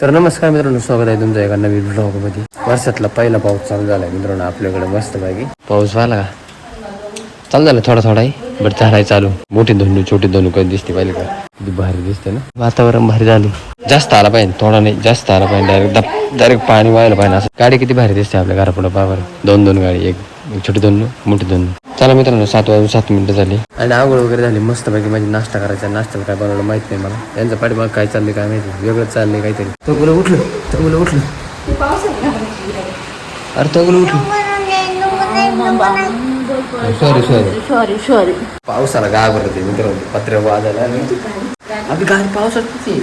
तर नमस्कार मित्रांनो स्वागत आहे तुमचं एका नवीन ब्लॉगमध्ये वर्षातला पहिला पाऊस चालू झालाय मित्रांनो आपल्याकडे मस्त पैकी. पाऊस झाला का? चालू झालं थोडा थोडा बट झालाय चालू. मोठी धोंडू छोटी धोंडू कधी दिसते पाहिजे का? किती भारी दिसते ना? वातावरण भारी झालं. जास्त आला पाहिजे थोडा नाही जास्त आला पाहिजे डायरेक्ट डायरेक्ट पाणी व्हायला पाहिजे असं. गाडी किती भारी दिसते आपल्या घरापुढं बाबर दोन दोन गाडी एक छोटी दोन मोठी दोन चला मित्रांनो सात वाजून सात मिनिटं झाली. आणि आंघोळ वगैरे झाली मस्त पैकी माझी नाश्ता करायचा नाश्त्याला काय बनवलं माहीत नाही मला. यांचं पाठीमाग काय चाललंय काय माहिती वेगळंच चाललंय काहीतरी. तो मुलं उठलं तो मुलं उठलं. अरे तो मुलं उठलं. सॉरी सॉरी सॉरी सॉरी पावसाला घाबरत आहे मित्रांनो पत्रे वाजायला अभि गाडी पावसातच आहे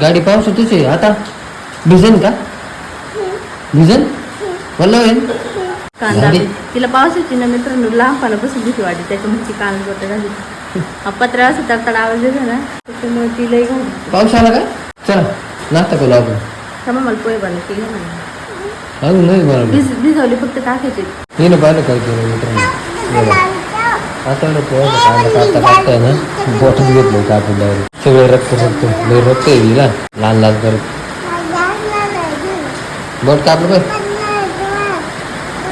गाडी पावसातच आहे. आता भिजन का? भिजन? वल्ल होईल कांदा. तिला पावसाची ना मित्रांनो लहानपणापासून भीती वाटते त्याच्यामुळे ती कान करते घाली हा पत्रा असं तडतड आवाज येतो ना त्याच्यामुळे ती लई पाऊस आला का? चला नाश्ता करू आपण. थांबा मला पोहे बनवते ना अजून नाही बनवलं. भिज भिजवली फक्त टाकायचे हे ना पाहिलं काय केलं मित्रांनो. आता कांदा ना बोटच घेतलं कापून डायरेक्ट सगळं रक्त रक्त लय रक्त हिला लाल लाल करत. बोट कापलं पाहिजे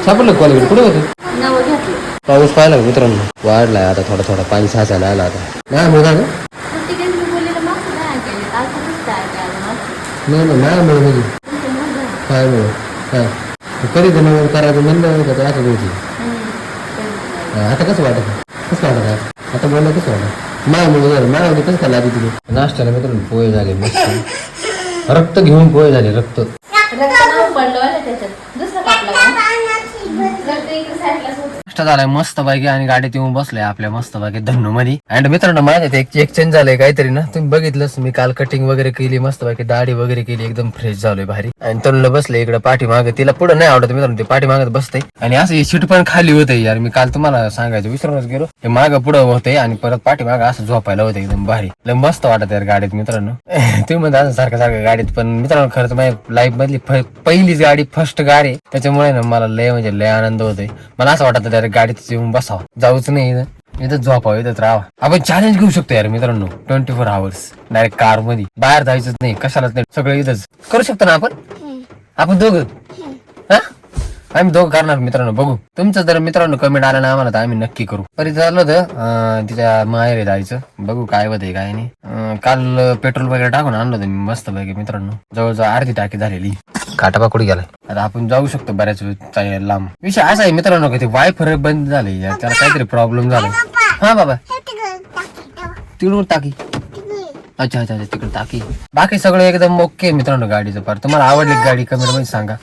सापडलं कॉलेज कुठे होतं? नवं घेतलं. पाऊस पाहिला का मित्रांनो? वाढलाय आता थोडा थोडा पाणी साचायला आला आता. नाही मुळा का? मी बोललेलं मागचं नाही काल. कुठेच काय मागचं. नाही नाही नाही मुळे म्हणजे. तुमचं. काय? मुळे काय? कधी जनावर करायचं म्हणलं का ते असं हम्म. आता कसं वाटत? कसं वाटत आहे? आता बोललं कसं वाटत? मायामुळे झालं मायामध्ये कसं काय लागली तुला नाश्त्याला मित्रांनो पोहे झाले मस्त. रक्त घेऊन पोहे झाले रक्त रक्त नवं पडलं वाटलं त्याच्यात दुसरं कापलं का? रक्त इकडे साईडलाच होतं. नाश्ता झालाय मस्त पैकी आणि गाडीत येऊन बसलोय आपल्या मस्त पैकी धन्नू मध्ये अँड मित्रांनो माझ्या एक एक्सचेंज झालंय काहीतरी ना. तुम्ही बघितलंच मी काल कटिंग वगैरे केली मस्त पैकी दाढी वगैरे केली एकदम फ्रेश झालोय भारी. आणि तरुणला बसले इकडे पाठी मागे तिला पुढे नाही आवडत मित्रांनो ते पाठी मागत बसते. आणि असं सीट पण खाली होते यार. मी काल तुम्हाला सांगायचं विसरूनच गेलो. हे मागं पुढे होते आणि परत पाठी मागे असं झोपायला होते एकदम भारी. लय मस्त वाटत यार गाडीत मित्रांनो. तुम्ही म्हणता असं सारखं सारखं गाडीत पण मित्रांनो खरंच माझ्या लाईफ मधली पहिलीच गाडी फर्स्ट गाडी त्याच्यामुळे ना मला लय म्हणजे लय आनंद होतोय. मला असं वाटतं डायरेक्ट गाडीत येऊन बसावं. जाऊच नाही इथं. इथं झोपावं इथं राहावं. आपण चॅलेंज घेऊ शकतो यार मित्रांनो. ट्वेंटी फोर आवर्स डायरेक्ट कारमध्ये. बाहेर जायचंच नाही. कशालाच नाही. सगळं इथंच. करू शकतो ना आपण? आपण दोघं? हा? आम्ही दोघं करणार मित्रांनो बघू. तुमचं जर मित्रांनो कमेंट आलं ना आम्हाला तर आम्ही नक्की करू. तरी चाललं होतं अं, तिच्या माहेर जायचं. बघू काय होतंय काय नाही. काल पेट्रोल वगैरे टाकून आणलं होतं मी मस्त पैकी मित्रांनो. जवळजवळ अर्धी टाकी झालेली. काटापा कुठे गेलाय? आता आपण जाऊ शकतो बऱ्याच लांब. विषय असा आहे मित्रांनो की ते वायफर बंद झाले. त्याला काहीतरी प्रॉब्लेम झाला. हा बाबा. तिकडून टाकी. अच्छा अच्छा अच्छा तिकडे टाकी. बाकी सगळं एकदम ओके मित्रांनो गाडीचं पार तुम्हाला आवडली गाडी? कमेंटमध्ये सांगा.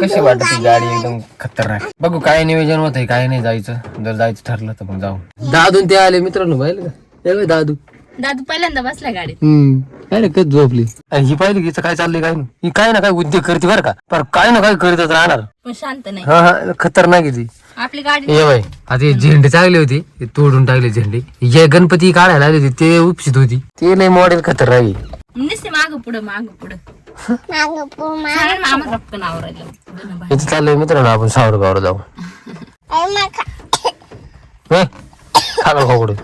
कशी वाटत ती गाडी एकदम खतरनाक? बघू काय नियोजन होतंय काय नाही जायचं. जर जायचं ठरलं तर मग जाऊ. दादून ते आले मित्रांनो पाहिलं का? दादू. दादू पहिल्यांदा बसला गाडीत. हम्म. काय ना कधी झोपली? आणि ही पाहिली की हिचं काय चाललंय काय नाही. ही काय ना काय उद्योग करते बरं का? पर काय ना काय करीतच राहणार. पण शांत नाही. हा हा खतरनाक आहे ती. आपली गाडी ये बाय आता हे झेंडे चांगली होती ते तोडून टाकले झेंडे. ये गणपती काढायला आली होती ते उपसित होती. ते लय मॉडेल खतरनाक आहे. नुसते माग पुढं माग पुढं. सांगा ना आम्हाला रपकन आवरायला. इथे चाललंय मित्रांनो आपण सावरगावला जाऊ. खागल खोकडे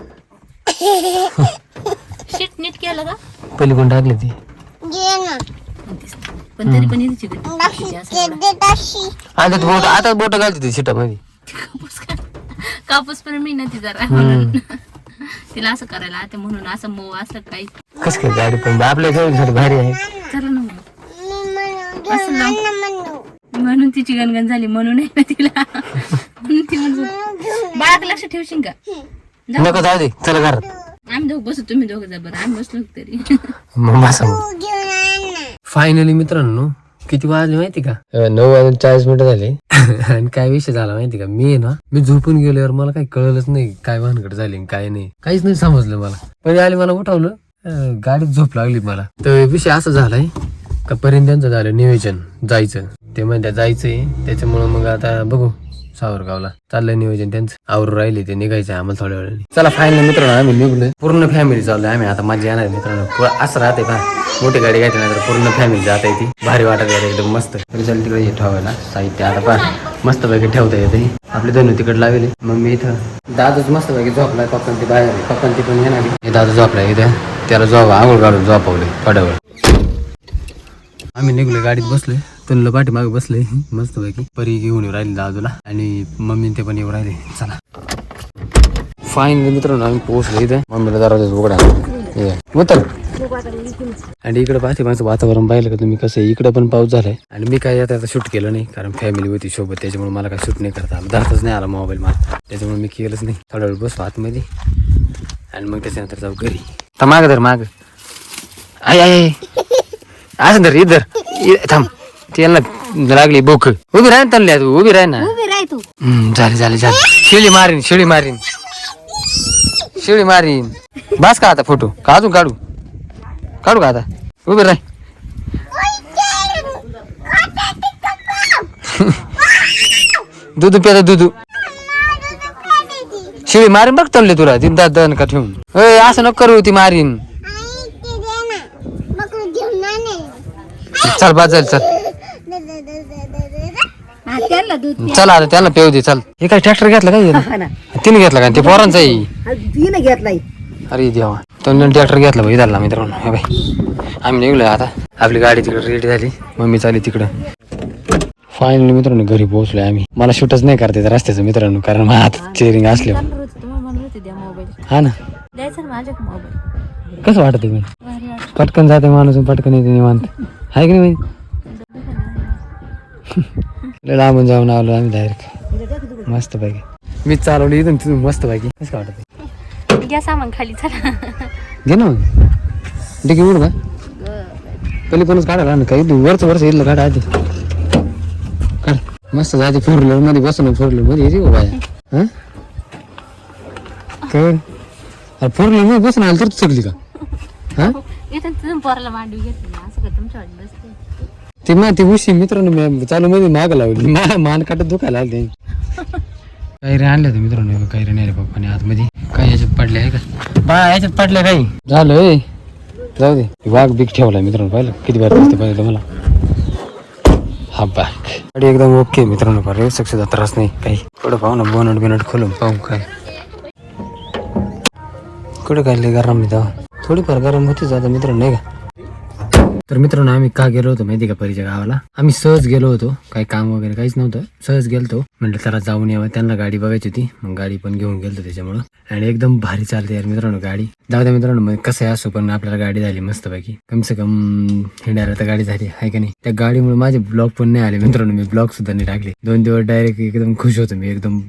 शीट नीट केलं का? पलीकडून टाकली ती. पण तरी पण इथे आता बोट आता बोट घालते ती शिटामध्ये. कापूस पण मी नव्हती जरा. म्हणून तिला असं करायला आता म्हणून असं मऊ असं काही कस काय गाडी पण आपल्या जवळ भारी आहे. चला ना. असं. म्हणून. तिची गणगण झाली म्हणून आहे ना तिला. म्हणून ती म्हणत बाळाक लक्ष ठेवशील का. नको जाऊ दे. चला घरात आम्ही दोघं बसू तुम्ही दोघं जा बरं. आम्ही बसलो तरी. फायनली मित्रांनो किती वाजले माहिती का? नऊ वाजून चाळीस मिनिटं झाले. आणि काय विषय झाला माहिती का? मी आहे ना मी झोपून गेल्यावर मला काही कळलंच नाही काय भानगड झाली आणि काय नाही. काहीच नाही समजलं मला. पण आले मला उठवलं. अं, गाडीत झोप लागली मला. तर विषय असा झालाय का पर्यंत त्यांचं झालं नियोजन जायचं. ते म्हणतात जायचंय. त्याच्यामुळं मग आता बघू सावरगावला. चाललंय नियोजन त्यांचं. आवरून राहिले ते निघायचं आम्हाला थोड्या वेळाने. चला फायनल मित्रांनो आम्ही निघलोय. पूर्ण फॅमिली चाललोय आम्ही. आता माझी येणार आहे मित्रांनो. पु- असं राहते का मोठी गाडी घ्यायची नाही तर पूर्ण फॅमिली जाता येते भारी वाटत येते एकदम मस्त. रिझल्ट तिकडे हे ठेवायला. साहित्य आता पहा. मस्त पैकी ठेवता येते. आपले धनु तिकडे लावले. मग मी इथं. दादूच मस्त पैकी झोपलाय पप्पन ते बाहेर पप्पन ती पण येणार हे दादू झोपलाय इथं. त्याला जॉब आंघोळ काढून पावले पडावर आम्ही निघले गाडीत बसले तुला पाठीमागे बसले मस्त पैकी परी घेऊन येऊ राहिली दादूला आणि मम्मी ते पण येऊ राहिले. चला. फाईन मित्रांनो आम्ही पोहोचलो इथं. मम्मीला दरवाजा उघडा. उतर. आणि इकडे पाहते माझं वातावरण. पाहिलं का तुम्ही कसं आहे? इकडं पण पाऊस झालाय. आणि मी काय आता शूट केलं नाही. कारण फॅमिली होती सोबत. त्याच्यामुळे मला काय शूट नाही करता धरताच नाही आला मोबाईल मला त्याच्यामुळे मी केलंच नाही. थोडा वेळ बसलो आतमध्ये. आणि मग त्याच्यानंतर जाऊ घरी. तर माग धर माग. आय आय. असं धर इधर इ- थांब. त्यांना लागली भूक. उभी राह तनल्या तू उभी राह ना. उभी राह तू. झाले झाले झाले. शिळी मारीन शिळी मारीन. शिळी मारीन. बस का आता फोटो? का अजून काढू? काढू का आता? उभी राह. दुधू प्यादा दुधू. शिळी मारीन बघ तनले तुला दात दन का ठेवून. अय असं नको करू ती मारीन. चल बा चल चल. त्यांना दूध चल आता त्यांना पेऊ दे चल. हे काय ट्रॅक्टर घेतला काय तिने घेतला का? ते पोरांचा आहे. तिने घेतलाय. अरे देवा. तो ट्रॅक्टर घेतला भाई झाला मित्रांनो. हे बाई. आम्ही निघलोय आता. आपली गाडी तिकडे रेडी झाली. मम्मी चाली तिकडं. फायनली मित्रांनो घरी पोहोचलोय आम्ही. मला शूटच नाही करता येत रस्त्याचं मित्रांनो कारण माझ्या हातात चेअरिंग असले हा ना. कसं वाटत मी. पटकन जाते माणूस पटकन येते निवांत. आहे की नाही लांबून जाऊन आलो आम्ही डायरेक्ट मस्त पैकी मी चालवली इथून तिथून मस्त पैकी कसं वाटत घ्या सामान खाली चला. घे ना मग. डिकी उड का पहिले पणच काढा ना काही वरच वरच येईल काढा आधी. मस्त जाते फोर व्हीलरमध्ये बसून फोर व्हीलरमध्ये येते बाया? हा? काय? अरे फोर व्हीलरमध्ये बसून आलं तर तू चढली का? हा? इथं तुम्ही पोराला मांडवी घेतली ना असं का तुमच्या वाटत बसते? ती मा ती उशी मित्रांनो मी चालू मध्ये माग लावली. मा मान काटत दुखायला आली काही रे आणले होते मित्रांनो काही रे नेले पप्पाने आतमध्ये काय याच्यात पडले आहे का? बा याच्यात पडले काही? झालं. जाऊ दे. वाघ बिग ठेवलाय मित्रांनो पाहिलं? किती बार दिसतं पाहिलं मला. बॅक गाडी एकदम ओके मित्रांनो फार सक्सेस त्रास नाही काही. पुढे पाहू ना बोनट बिनट खोलून. पाहू काय. कुठे काय लय गरम मित्र तेव्हा? थोडीफार गरम होतीच आता मित्रांनो नाही का? तर मित्रांनो आम्ही का गेलो होतो माहिती का परीच्या गावाला? आम्ही सहज गेलो होतो. काही काम वगैरे काहीच नव्हतं. सहज गेलतो. म्हटलं त्याला जाऊन यावं. त्यांना गाडी बघायची होती. मग गाडी पण घेऊन गेलतो त्याच्यामुळं. आणि एकदम भारी चालते यार मित्रांनो गाडी. जाऊ द्या मित्रांनो मग कसं आहे असो पण आपल्याला गाडी झाली मस्तपैकी. कम से कम हिंडायला तर गाडी झाली आहे का नाही? त्या गाडीमुळे माझे ब्लॉग पण नाही आले मित्रांनो. मी ब्लॉग सुद्धा नाही टाकले. दोन दिवस डायरेक्ट एकदम खुश होतो मी एकदम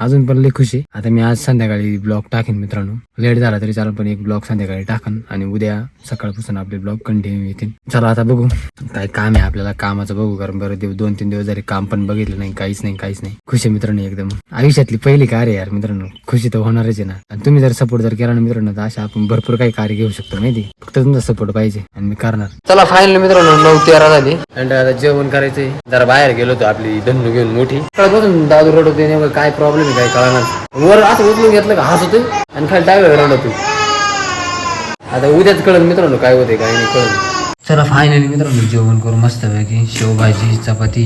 अजून पण लई खुशी. आता मी आज संध्याकाळी ब्लॉग टाकेन मित्रांनो. लेट झाला तरी चालेल पण एक ब्लॉग संध्याकाळी टाकन आणि उद्या सकाळपासून आपले ब्लॉग कंटिन्यू येतील. चला आता बघू. काय काम आहे आपल्याला कामाचं बघू कारण बरं दिवस दोन तीन दिवस जरी काम पण बघितलं नाही काहीच नाही काहीच नाही. खुशी आहे मित्रांनो एकदम. आयुष्यातली पहिली कार्य यार मित्रांनो. खुशी तर होणारच आहे ना. आणि तुम्ही जर सपोर्ट जर केला ना मित्रांनो तर अशा आपण भरपूर काही कार्य घेऊ शकतो माहिती फक्त तुमचा सपोर्ट पाहिजे आणि मी करणार. चला फायनल मित्रांनो नऊ तेरा झाली. आणि आता जेवण करायचंय. जरा बाहेर गेलो होतो आपली धन्नू घेऊन मोठी. बसून दादू रडवते नेमकं काय प्रॉब्लेम नाही काही कळणार वर असं उचलून घेतलं का हसत आणि खाली टाकलं तू आता उद्याच कळत मित्रांनो काय होते काय नाही कळत चला फायनली मित्रांनो जेवण करू मस्त पैकी शेवभाजी चपाती.